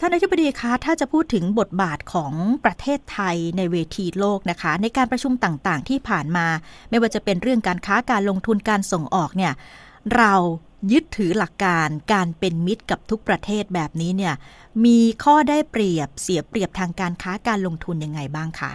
ท่านอธิบดีคะถ้าจะพูดถึงบทบาทของประเทศไทยในเวทีโลกนะคะ ในการประชุมต่างๆ ที่ผ่านมา ไม่ว่าจะเป็นเรื่องการค้าการลงทุนการส่งออกเนี่ยเรายึดถือหลักการการเป็นมิตรกับทุกประเทศแบบนี้เนี่ยมีข้อได้เปรียบเสียเปรียบทางการค้าการลงทุนยังไงบ้างคะ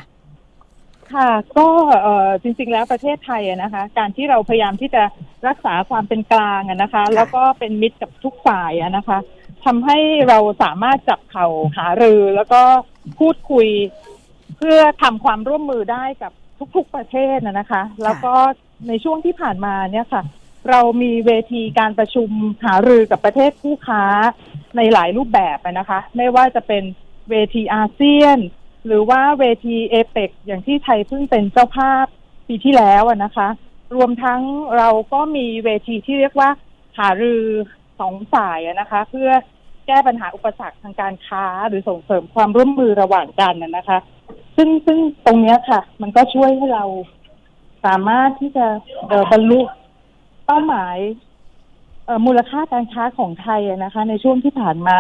ค่ะก็เอ่อจริงๆแล้วประเทศไทยอะนะคะ การที่เราพยายามที่จะรักษาความเป็นกลางอะนะคะ แล้วก็เป็นมิตรกับทุกฝ่ายอะนะคะ ทำให้เราสามารถจับเข่าหารือ แล้วก็พูดคุยเพื่อทำความร่วมมือได้กับทุกๆประเทศนะนะคะ แล้วก็ในช่วงที่ผ่านมาเนี่ยค่ะ เรามีเวทีการประชุมหารือกับประเทศคู่ค้าในหลายรูปแบบอะนะคะ ไม่ว่าจะเป็นเวทีอาเซียน หรือว่าเวทีเอเปกอย่างที่ไทยเพิ่งเป็นเจ้าภาพปีที่แล้วอะนะคะ รวมทั้งเราก็มีเวทีที่เรียกว่าหารือ สองฝ่ายอะนะคะ เพื่อแก้ปัญหาอุปสรรคทางการค้าหรือส่งเสริมความร่วมมือระหว่างกันนะนะคะ ซึ่งซึ่งตรงเนี้ยค่ะ มันก็ช่วยให้เราสามารถที่จะเอ่อบรรลุเป้าหมายเอ่อมูลค่าการค้าของไทยอะนะคะ ในช่วงที่ผ่านมา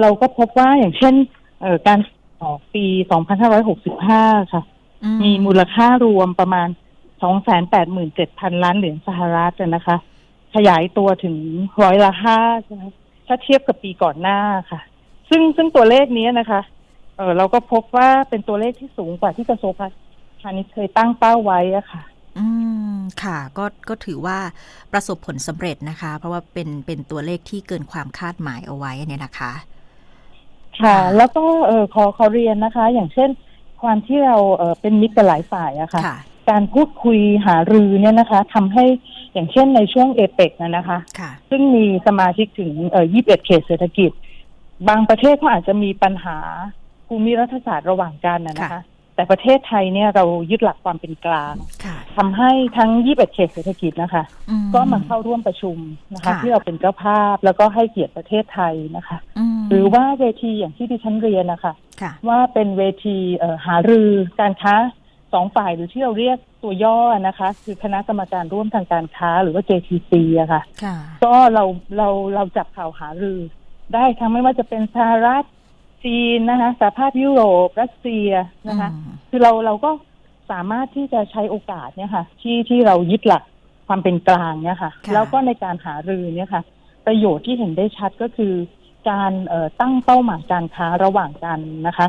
เราก็พบว่าอย่างเช่นเอ่อการออกปี 2565 ค่ะอืมีมูลค่ารวมประมาณ 287,000 ล้านเหรียญสหรัฐอะนะคะ ขยายตัวถึงร้อยละห้าใช่ไหมถ้าเทียบกับปีก่อนหน้าค่ะ ซึ่งซึ่งตัวเลขนี้นะคะ เออเราก็พบว่าเป็นตัวเลขที่สูงกว่าที่กระทรวงพาณิชย์เคยตั้งเป้าไว้อะค่ะ อืมค่ะก็ก็ถือว่าประสบผลสำเร็จนะคะ เพราะว่าเป็นเป็นตัวเลขที่เกินความคาดหมายเอาไว้เนี่ยนะคะ ค่ะค่ะแล้วก็เออขอขอเรียนนะคะ อย่างเช่น ความที่เราเออเป็นมิตรกับหลายฝ่ายอะค่ะค่ะ การพูดคุยหารือเนี่ยนะคะทำให้อย่างเช่นในช่วงเอเปกนะนะคะค่ะซึ่งมีสมาชิกถึงเอ่อ21 เขตเศรษฐกิจ บางประเทศเขาอาจจะมีปัญหาภูมิรัฐศาสตร์ระหว่างกันนะนะคะค่ะแต่ประเทศไทยเนี่ยเรายึดหลักความเป็นกลางค่ะทำให้ทั้ง 21 เขตเศรษฐกิจนะคะอืก็มาเข้าร่วมประชุมนะคะค่ะที่เราเป็นเจ้าภาพแล้วก็ให้เกียรติประเทศไทยนะคะมหรือว่าเวทีอย่างที่ดิฉันเรียนนะคะค่ะว่าเป็นเวทีเอ่อหารือการค้า สองฝ่ายหรือที่เราเรียกตัวย่อนะคะ คือคณะกรรมการร่วมทางการค้าหรือว่า JTC อะค่ะค่ะ ก็เราเราเราจับข่าวหารือ ได้ทั้งไม่ว่าจะเป็นสหรัฐจีนนะคะสหภาพยุโรปรัสเซียนะคะอืมคือเราเราก็สามารถที่จะใช้โอกาสเนี่ยค่ะ ที่ที่เรายึดหลักความเป็นกลางเนี่ยค่ะค่ะแล้วก็ในการหารือเนี่ยค่ะ ประโยชน์ที่เห็นได้ชัดก็คือการเอ่อตั้งเป้าหมายการค้าระหว่างกันนะคะ